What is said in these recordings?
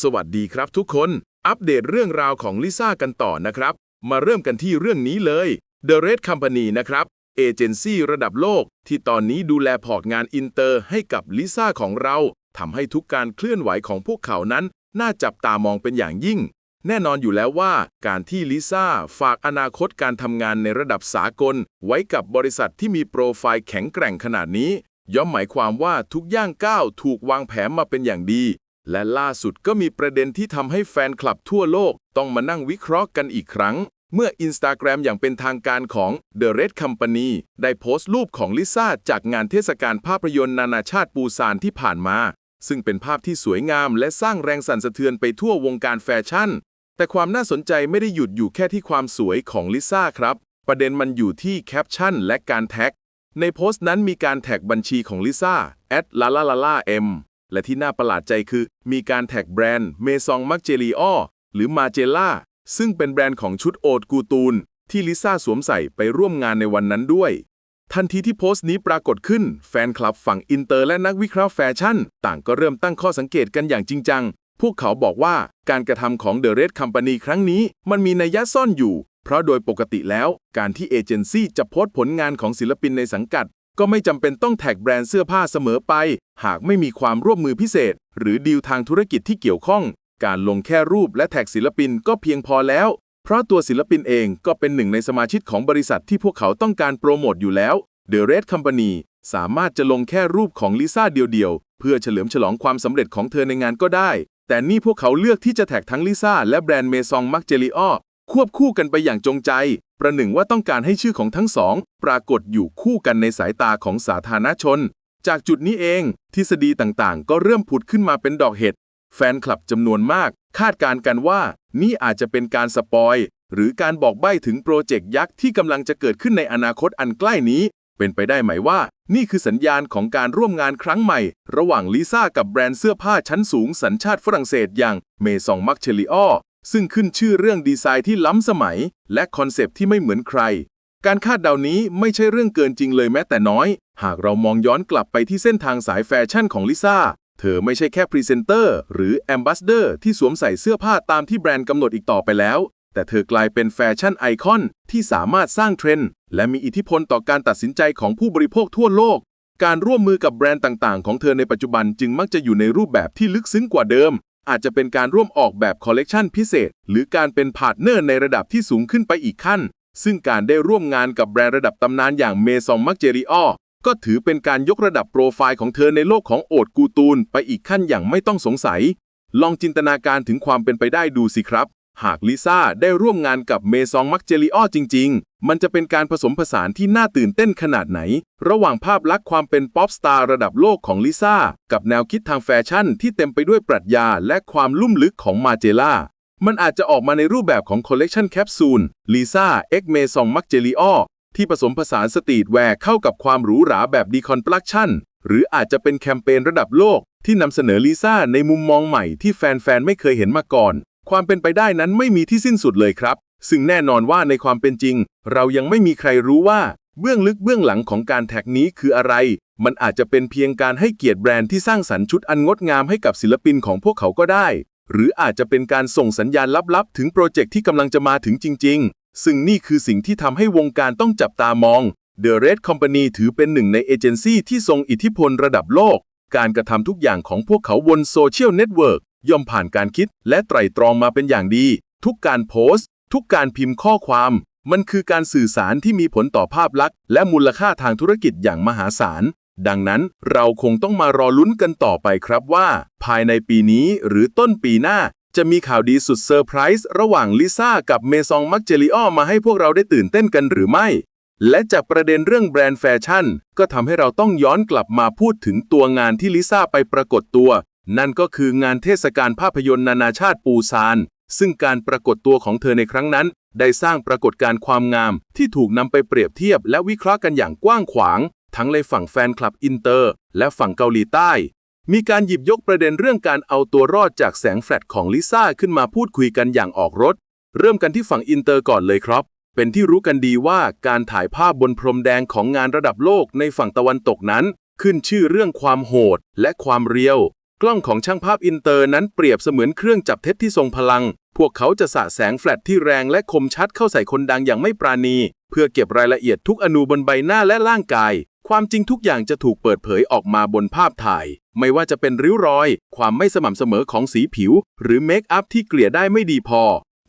สวัสดีครับทุกคน อัปเดตเรื่องราวของลิซ่ากันต่อนะครับ มาเริ่มกันที่เรื่องนี้เลย The Red Company นะครับ เอเจนซี่ระดับโลก ที่ตอนนี้ดูแลพอร์ตงานอินเตอร์ให้กับลิซ่าของเราทำให้ทุกการเคลื่อนไหวของพวกเขานั้น น่าจับตามองเป็นอย่างยิ่ง แน่นอนอยู่แล้วว่า การที่ลิซ่าฝากอนาคตการทำงานในระดับสากล ไว้กับบริษัทที่มีโปรไฟล์แข็งแกร่งขนาดนี้ ย่อมหมายความว่าทุกย่างก้าวถูกวางแผนมาเป็นอย่างดี และล่าสุดก็มีประเด็นที่ทำให้แฟนคลับทั่วโลกต้องมานั่งวิเคราะห์กันอีกครั้ง เมื่อ Instagram อย่างเป็นทางการของ The Red Company ได้โพสต์รูปของลิซ่าจากงานเทศกาลภาพยนตร์นานาชาติปูซานที่ผ่านมา ซึ่งเป็นภาพที่สวยงามและสร้างแรงสั่นสะเทือนไปทั่ววงการแฟชั่น แต่ความน่าสนใจไม่ได้หยุดอยู่แค่ที่ความสวยของลิซ่าครับ ประเด็นมันอยู่ที่แคปชั่นและการแท็กในโพสต์นั้นมีการแท็กบัญชีของลิซ่า l a l a l a l a m และที่น่าประหลาดใจคือ มีการแท็กแบรนด์เมซองมักเจลีออหรือมาเจล่าซึ่งเป็นแบรนด์ของชุดโอดกูตูน ที่ลิซ่าสวมใส่ไปร่วมงานในวันนั้นด้วย ทันทีที่โพสต์นี้ปรากฏขึ้น แฟนคลับฝั่งอินเตอร์และนักวิเคราะห์แฟชั่น ต่างก็เริ่มตั้งข้อสังเกตกันอย่างจริงจัง พวกเขาบอกว่าการกระทำของ The Red Company ครั้งนี้ มันมีนัยยะซ่อนอยู่ เพราะโดยปกติแล้ว การที่เอเจนซี่จะโพสต์ผลงานของศิลปินในสังกัด ก็ไม่จำเป็นต้องแท็กแบรนด์เสื้อผ้าเสมอไป หากไม่มีความร่วมมือพิเศษ หรือดีลทางธุรกิจที่เกี่ยวข้อง การลงแค่รูปและแท็กศิลปินก็เพียงพอแล้ว เพราะตัวศิลปินเองก็เป็นหนึ่งในสมาชิกของบริษัทที่พวกเขาต้องการโปรโมทอยู่แล้ว The Red Company สามารถจะลงแค่รูปของลิซ่าเดียวๆ เพื่อเฉลิมฉลองความสำเร็จของเธอในงานก็ได้ แต่นี่พวกเขาเลือกที่จะแท็กทั้งลิซ่าและแบรนด์เมซองมักเจลิออ ควบคู่กันไปอย่างจงใจ ประหนึ่งว่าต้องการให้ชื่อของทั้งสอง ปรากฏอยู่คู่กันในสายตาของสาธารณชน จากจุดนี้เอง ทฤษฎีต่างๆ ก็เริ่มผุดขึ้นมาเป็นดอกเห็ด แฟนคลับจำนวนมาก คาดการณ์กันว่า นี่อาจจะเป็นการสปอยหรือการบอกใบ้ถึงโปรเจกต์ยักษ์ที่กำลังจะเกิดขึ้นในอนาคตอันใกล้นี้ เป็นไปได้ไหมว่า นี่คือสัญญาณของการร่วมงานครั้งใหม่ ระหว่างลิซ่ากับแบรนด์เสื้อผ้าชั้นสูงสัญชาติฝรั่งเศสอย่างเมซองมักเชลิออ ซึ่งขึ้นชื่อเรื่องดีไซน์ที่ล้ำสมัย และคอนเซปที่ไม่เหมือนใคร การคาดเดานี้ไม่ใช่เรื่องเกินจริงเลยแม้แต่น้อย หากเรามองย้อนกลับไปที่เส้นทางสายแฟชั่นของลิซ่า เธอไม่ใช่แค่พรีเซนเตอร์หรือแอมบาสเดอร์ที่สวมใส่เสื้อผ้าตามที่แบรนด์กำหนดอีกต่อไปแล้ว แต่เธอกลายเป็นแฟชั่นไอคอนที่สามารถสร้างเทรนด์และมีอิทธิพลต่อการตัดสินใจของผู้บริโภคทั่วโลกการร่วมมือกับแบรนด์ต่าง ๆ ของเธอในปัจจุบันจึงมักจะอยู่ในรูปแบบที่ลึกซึ้งกว่าเดิม อาจจะเป็นการร่วมออกแบบคอลเลกชันพิเศษ หรือการเป็นพาร์ทเนอร์ในระดับที่สูงขึ้นไปอีกขั้น ซึ่งการได้ร่วมงานกับแบรนด์ระดับตำนานอย่างเมซองมักเจริออก็ถือเป็นการยกระดับโปรไฟล์ของเธอในโลกของโอดกูตูน ไปอีกขั้นอย่างไม่ต้องสงสัย ลองจินตนาการถึงความเป็นไปได้ดูสิครับ หากลิซ่าได้ร่วมงานกับเมซองมักเจริออจริง ๆ มันจะเป็นการผสมผสานที่น่าตื่นเต้นขนาดไหน ระหว่างภาพลักษณ์ความเป็นป๊อปสตาร์ระดับโลกของลิซ่า กับแนวคิดทางแฟชั่นที่เต็มไปด้วยปรัชญาและความลุ่มลึกของมาเจล่า มันอาจจะออกมาในรูปแบบของคอลเลกชันแคปซูลลิซ่าเอ็กเมซองมักเจริออที่ผสมผสานสตรีทแวร์เข้ากับความหรูหราแบบดีคอนปลักชั่น หรืออาจจะเป็นแคมเปญระดับโลกที่นำเสนอลิซ่าในมุมมองใหม่ที่แฟนๆ ไม่เคยเห็นมาก่อน ความเป็นไปได้นั้นไม่มีที่สิ้นสุดเลยครับ ซึ่งแน่นอนว่าในความเป็นจริง เรายังไม่มีใครรู้ว่า เบื้องลึกเบื้องหลังของการแท็กนี้คืออะไร มันอาจจะเป็นเพียงการให้เกียรติแบรนด์ที่สร้างสรรค์ชุดอันงดงามให้กับศิลปินของพวกเขาก็ได้ หรืออาจจะเป็นการส่งสัญญาณลับๆ ถึงโปรเจกต์ที่กำลังจะมาถึงจริง ๆ ซึ่งนี่คือสิ่งที่ทำให้วงการต้องจับตามอง The Red Company ถือเป็นหนึ่งในเอเจนซี่ที่ทรงอิทธิพลระดับโลก การกระทำทุกอย่างของพวกเขาบนโซเชียลเน็ตเวิร์ก ย่อมผ่านการคิดและไตร่ตรองมาเป็นอย่างดี ทุกการโพสต์ ทุกการพิมพ์ข้อความ มันคือการสื่อสารที่มีผลต่อภาพลักษณ์ และมูลค่าทางธุรกิจอย่างมหาศาล ดังนั้นเราคงต้องมารอลุ้นกันต่อไปครับว่า ภายในปีนี้หรือต้นปีหน้าจะมีข่าวดีสุดเซอร์ไพรส์ระหว่างลิซ่ากับเมซองมักเจลิออมาให้พวกเราได้ตื่นเต้นกันหรือไม่ และจากประเด็นเรื่องแบรนด์แฟชั่น ก็ทำให้เราต้องย้อนกลับมาพูดถึงตัวงานที่ลิซ่าไปปรากฏตัว นั่นก็คืองานเทศกาลภาพยนตร์นานาชาติปูซาน ซึ่งการปรากฏตัวของเธอในครั้งนั้น ได้สร้างปรากฏการณ์ความงาม ที่ถูกนำไปเปรียบเทียบและวิเคราะห์กันอย่างกว้างขวาง ทั้งในฝั่งแฟนคลับอินเตอร์ และฝั่งเกาหลีใต้ มีการหยิบยกประเด็นเรื่องการเอาตัวรอดจากแสงแฟลชของลิซ่าขึ้นมาพูดคุยกันอย่างออกรถ เริ่มกันที่ฝั่งอินเตอร์ก่อนเลยครับเป็นที่รู้กันดีว่าการถ่ายภาพบนพรมแดงของงานระดับโลกในฝั่งตะวันตกนั้น ขึ้นชื่อเรื่องความโหดและความเรียว กล้องของช่างภาพอินเตอร์นั้นเปรียบเสมือนเครื่องจับเท็จที่ทรงพลัง พวกเขาจะสะแสงแฟลชที่แรงและคมชัดเข้าใส่คนดังอย่างไม่ปราณี เพื่อเก็บรายละเอียดทุกอนูบนใบหน้าและร่างกาย ความจริงทุกอย่างจะถูกเปิดเผยออกมาบนภาพถ่าย ไม่ว่าจะเป็นริ้วรอย ความไม่สม่ำเสมอของสีผิว หรือเมคอัพที่เกลี่ยได้ไม่ดีพอ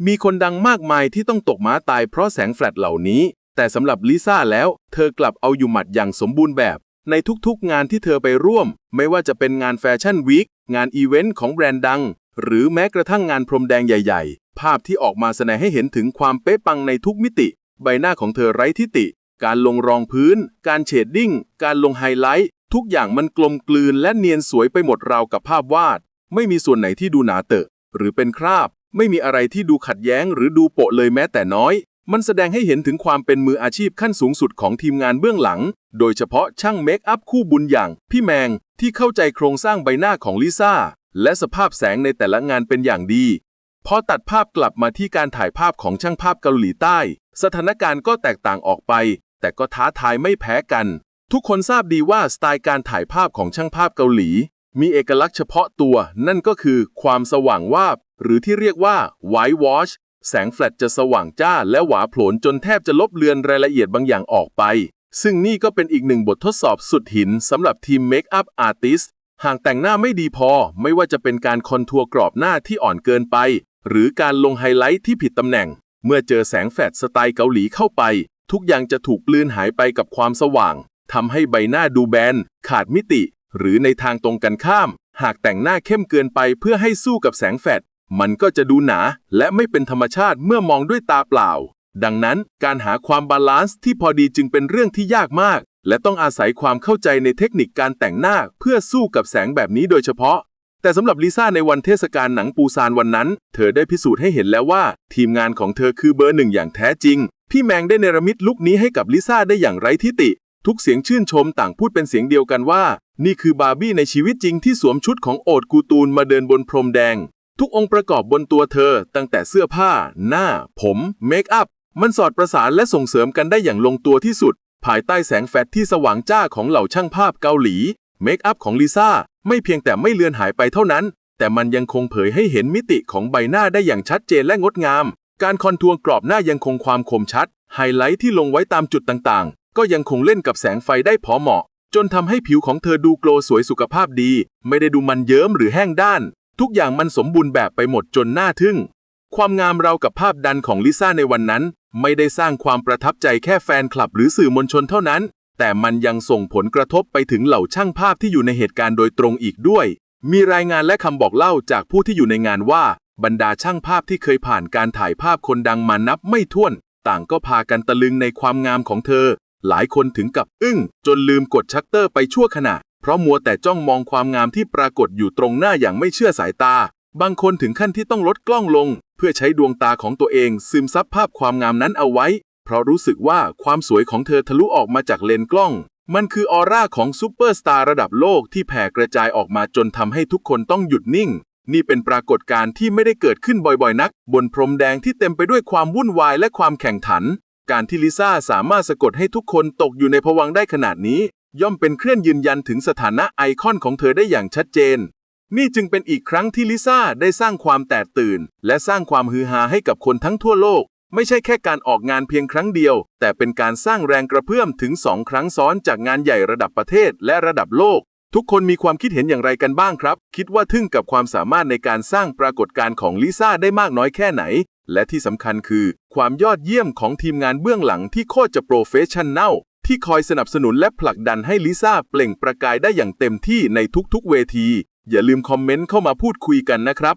มีคนดังมากมายที่ต้องตกม้าตายเพราะแสงแฟลชเหล่านี้ แต่สำหรับลิซ่าแล้ว เธอกลับเอาอยู่หมัดอย่างสมบูรณ์แบบ ในทุกๆงานที่เธอไปร่วม ไม่ว่าจะเป็นงานแฟชั่นวีคงานอีเวนต์ของแบรนด์ดัง หรือแม้กระทั่งงานพรมแดงใหญ่ๆ ภาพที่ออกมาแสดงให้เห็นถึงความเป๊ะปังในทุกมิติ ใบหน้าของเธอไร้ทิฏฐิการลงรองพื้น การเชดดิ้ง การลงไฮไลท์ ทุกอย่างมันกลมกลืนและเนียนสวยไปหมดราวกับภาพวาด ไม่มีส่วนไหนที่ดูหนาเตอะ หรือเป็นคราบ ไม่มีอะไรที่ดูขัดแย้งหรือดูโปะเลยแม้แต่น้อย มันแสดงให้เห็นถึงความเป็นมืออาชีพขั้นสูงสุดของทีมงานเบื้องหลัง โดยเฉพาะช่างเมคอัพคู่บุญอย่างพี่แมงที่เข้าใจโครงสร้างใบหน้าของลิซ่าและสภาพแสงในแต่ละงานเป็นอย่างดี พอตัดภาพกลับมาที่การถ่ายภาพของช่างภาพเกาหลีใต้ สถานการณ์ก็แตกต่างออกไป แต่ก็ท้าทายไม่แพ้กัน ทุกคนทราบดีว่าสไตล์การถ่ายภาพของช่างภาพเกาหลี มีเอกลักษณ์เฉพาะตัว นั่นก็คือความสว่างวาบ หรือที่เรียกว่า white wash แสงแฟลชจะสว่างจ้าและหวาโผลนจนแทบจะลบเลือนรายละเอียดบางอย่างออกไป ซึ่งนี่ก็เป็นอีกหนึ่งบททดสอบสุดหินสำหรับทีมเมคอัพอาร์ติสหากแต่งหน้าไม่ดีพอ ไม่ว่าจะเป็นการคอนทัวร์กรอบหน้าที่อ่อนเกินไป หรือการลงไฮไลท์ที่ผิดตำแหน่ง เมื่อเจอแสงแฟลชสไตล์เกาหลีเข้าไป ทุกอย่างจะถูกปลืนหายไปกับความสว่างทำให้ใบหน้าดูแบน ขาดมิติ หรือในทางตรงกันข้าม หากแต่งหน้าเข้มเกินไปเพื่อให้สู้กับแสงแฟลช มันก็จะดูหนาและไม่เป็นธรรมชาติเมื่อมองด้วยตาเปล่า ดังนั้นการหาความบาลานซ์ที่พอดีจึงเป็นเรื่องที่ยากมาก และต้องอาศัยความเข้าใจในเทคนิคการแต่งหน้าเพื่อสู้กับแสงแบบนี้โดยเฉพาะ แต่สำหรับลิซ่าในวันเทศกาลหนังปูซานวันนั้น เธอได้พิสูจน์ให้เห็นแล้วว่า ทีมงานของเธอคือเบอร์หนึ่งอย่างแท้จริง พี่แมงได้เนรมิตลุคนี้ให้กับลิซ่าได้อย่างไร้ทิฏฐิทุกเสียงชื่นชมต่างพูดเป็นเสียงเดียวกันว่า นี่คือบาร์บี้ในชีวิตจริงที่สวมชุดของโอดกูตูนมาเดินบนพรมแดง ทุกองค์ประกอบบนตัวเธอ ตั้งแต่เสื้อผ้า หน้า ผมเมคอัพมันสอดประสานและส่งเสริมกันได้อย่างลงตัวที่สุด ภายใต้แสงแฟลชที่สว่างจ้าของเหล่าช่างภาพเกาหลี เมคอัพของลิซ่าไม่เพียงแต่ไม่เลือนหายไปเท่านั้น แต่มันยังคงเผยให้เห็นมิติของใบหน้าได้อย่างชัดเจนและงดงาม การคอนทัวร์กรอบหน้ายังคงความคมชัด ไฮไลท์ที่ลงไว้ตามจุดต่างๆ ก็ยังคงเล่นกับแสงไฟได้พอเหมาะ จนทำให้ผิวของเธอดูโกลสวยสุขภาพดี ไม่ได้ดูมันเยิ้มหรือแห้งด้าน ทุกอย่างมันสมบูรณ์แบบไปหมดจนน่าทึ่ง ความงามเรากับภาพดันของลิซ่าในวันนั้น ไม่ได้สร้างความประทับใจแค่แฟนคลับหรือสื่อมวลชนเท่านั้น แต่มันยังส่งผลกระทบไปถึงเหล่าช่างภาพที่อยู่ในเหตุการณ์โดยตรงอีกด้วย มีรายงานและคำบอกเล่าจากผู้ที่อยู่ในงานว่า บรรดาช่างภาพที่เคยผ่านการถ่ายภาพคนดังมานับไม่ถ้วน ต่างก็พากันตะลึงในความงามของเธอ หลายคนถึงกับอึ้ง จนลืมกดชัตเตอร์ไปชั่วขณะ เพราะมัวแต่จ้องมองความงามที่ปรากฏอยู่ตรงหน้าอย่างไม่เชื่อสายตา บางคนถึงขั้นที่ต้องลดกล้องลง เพื่อใช้ดวงตาของตัวเองซึมซับภาพความงามนั้นเอาไว้ เพราะรู้สึกว่าความสวยของเธอทะลุออกมาจากเลนกล้อง มันคือออร่าของซูเปอร์สตาร์ระดับโลกที่แผ่กระจายออกมาจนทำให้ทุกคนต้องหยุดนิ่ง นี่เป็นปรากฏการณ์ที่ไม่ได้เกิดขึ้นบ่อยๆ นัก บนพรมแดงที่เต็มไปด้วยความวุ่นวายและความแข่งขัน การที่ลิซ่าสามารถสะกดให้ทุกคนตกอยู่ในภวังค์ได้ขนาดนี้ ย่อมเป็นเครื่องยืนยันถึงสถานะไอคอนของเธอได้อย่างชัดเจน นี่จึงเป็นอีกครั้งที่ลิซ่าได้สร้างความแตกตื่น และสร้างความฮือฮาให้กับคนทั้งทั่วโลก ไม่ใช่แค่การออกงานเพียงครั้งเดียว แต่เป็นการสร้างแรงกระเพื่อมถึง2ครั้งซ้อนจากงานใหญ่ระดับประเทศและระดับโลก ทุกคนมีความคิดเห็นอย่างไรกันบ้างครับ คิดว่าทึ่งกับความสามารถในการสร้างปรากฏการณ์ของลิซ่าได้มากน้อยแค่ไหน และที่สำคัญคือ ความยอดเยี่ยมของทีมงานเบื้องหลังที่โคตรจะโปรเฟชชั่นแนล ที่คอยสนับสนุนและผลักดันให้ลิซ่าเปล่งประกายได้อย่างเต็มที่ในทุกๆ เวที อย่าลืมคอมเมนต์เข้ามาพูดคุยกันนะครับ